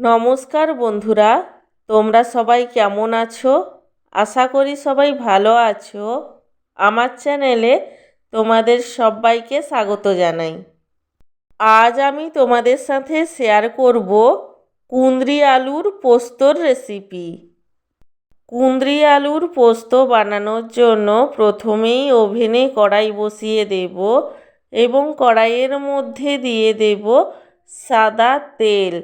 নমস্কার বন্ধুরা, তোমরা সবাই কেমন আছো? আশা করি সবাই ভালো আছো। আমার চ্যানেলে তোমাদের সবাইকে স্বাগত জানাই। আজ আমি তোমাদের সাথে শেয়ার করব কুন্দ্রি আলুর পোস্তর রেসিপি কুন্দ্রি আলুর পোস্ত বানানোর জন্য প্রথমেই ওভেনে কড়াই বসিয়ে দেব এবং কড়াইয়ের মধ্যে দিয়ে দেব সাদা তেল।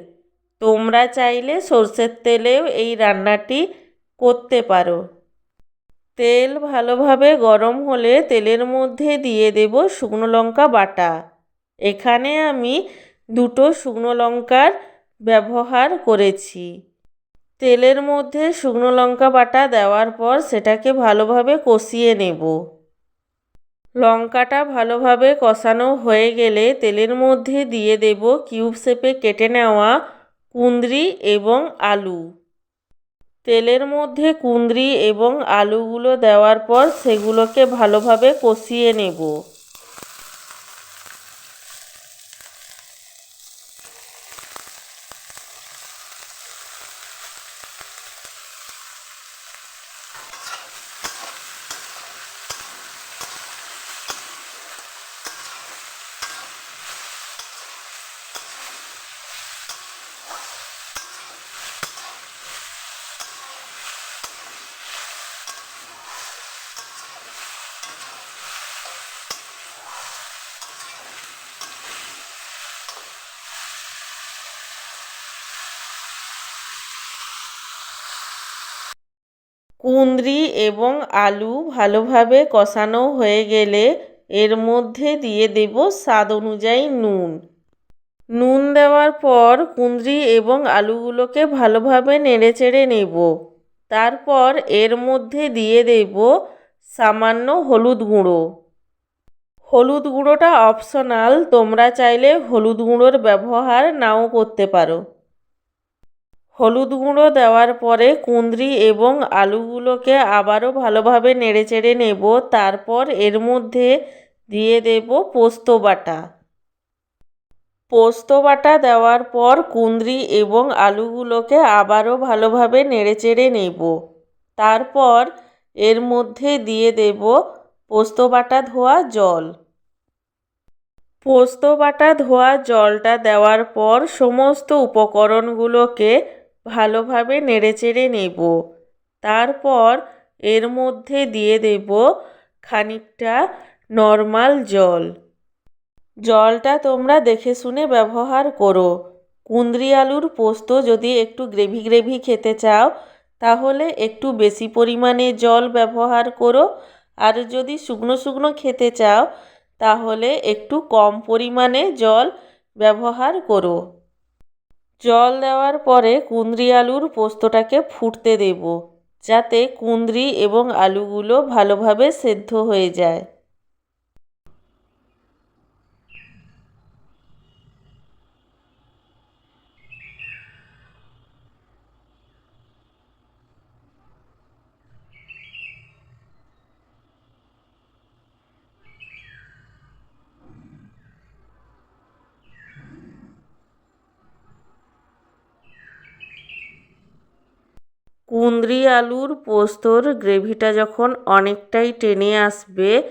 তোমরা চাইলে সর্ষের তেলেও এই রান্নাটি করতে পারো। তেল ভালোভাবে গরম হলে তেলের মধ্যে দিয়ে দেব শুকনো লঙ্কা বাটা। এখানে আমি দুটো শুকনো লঙ্কার ব্যবহার করেছি। তেলের মধ্যে শুকনো লঙ্কা বাটা দেওয়ার পর সেটাকে ভালোভাবে কষিয়ে নেব। লঙ্কাটা ভালোভাবে কষানো হয়ে গেলে তেলের মধ্যে দিয়ে দেব কিউব শেপে কেটে নেওয়া কুঁদরি এবং আলু। তেলের মধ্যে কুঁদরি এবং আলুগুলো দেওয়ার পর সেগুলোকে ভালোভাবে কষিয়ে নেব। কুঁদরি এবং আলু ভালোভাবে কষানো হয়ে গেলে এর মধ্যে দিয়ে দেব স্বাদ অনুযায়ী নুন। নুন দেওয়ার পর কুঁদরি এবং আলুগুলোকে ভালোভাবে নেড়েচেড়ে নেব। তারপর এর মধ্যে দিয়ে দেব সামান্য হলুদ গুঁড়ো। হলুদ গুঁড়োটা অপশনাল, তোমরা চাইলে হলুদ গুঁড়োর ব্যবহার নাও করতে পারো। হলুদ গুঁড়ো দেওয়ার পরে কুঁদরি এবং আলুগুলোকে আবারও ভালোভাবে নেড়েচেড়ে নেব। তারপর এর মধ্যে দিয়ে দেব পোস্ত বাটা। পোস্ত বাটা দেওয়ার পর কুঁদরি এবং আলুগুলোকে আবারও ভালোভাবে নেড়েচেড়ে নেব। তারপর এর মধ্যে দিয়ে দেব পোস্ত বাটা ধোয়া জল। পোস্ত বাটা ধোয়া জলটা দেওয়ার পর সমস্ত উপকরণগুলোকে ভালোভাবে নেড়েচেড়ে নেব। তারপর এর মধ্যে দিয়ে দেব খানিকটা নর্মাল জল। জলটা তোমরা দেখে শুনে ব্যবহার করো। কুন্দ্রি আলুর পোস্ত যদি একটু গ্রেভি গ্রেভি খেতে চাও, তাহলে একটু বেশি পরিমাণে জল ব্যবহার করো। আর যদি শুকনো শুকনো খেতে চাও, তাহলে একটু কম পরিমাণে জল ব্যবহার করো। জল দেওয়ার পরে কুঁদরি আলুর পোস্তটাকে ফুটতে দেব, যাতে কুঁদরি এবং আলুগুলো ভালোভাবে সেদ্ধ হয়ে যায়। কুঁদরি আলুর পোস্তর গ্রেভিটা যখন অনেকটাই টেনে আসবে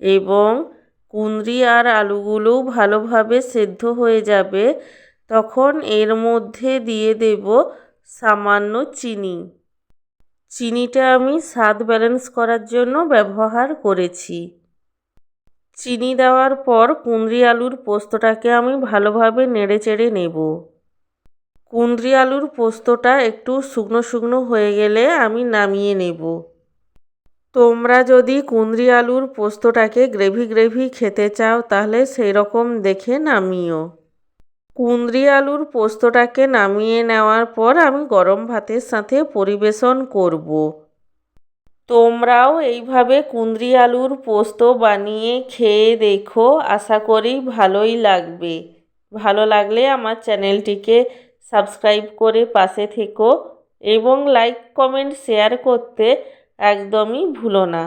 এবং কুঁদরি আর আলুগুলোও ভালোভাবে সেদ্ধ হয়ে যাবে, তখন এর মধ্যে দিয়ে দেব সামান্য চিনি। চিনিটা আমি স্বাদ ব্যালেন্স করার জন্য ব্যবহার করেছি। চিনি দেওয়ার পর কুঁদরি আলুর পোস্তটাকে আমি ভালোভাবে নেড়ে চেড়ে নেব। কুঁদরি আলুর পোস্তটা একটু শুকনো শুকনো হয়ে গেলে আমি নামিয়ে নেব। তোমরা যদি কুঁদরি আলুর পোস্তটাকে গ্রেভি গ্রেভি খেতে চাও, তাহলে সেই রকম দেখে নামিও। কুঁদরি আলুর পোস্তটাকে নামিয়ে নেওয়ার পর আমি গরম ভাতের সাথে পরিবেশন করব। তোমরাও এইভাবে কুঁদরি আলুর পোস্ত বানিয়ে খেয়ে দেখো। আশা করি ভালোই লাগবে। ভালো লাগলে আমার চ্যানেলটিকে সাবস্ক্রাইব করে পাশে থেকো এবং লাইক কমেন্ট শেয়ার করতে একদমই ভুলো না।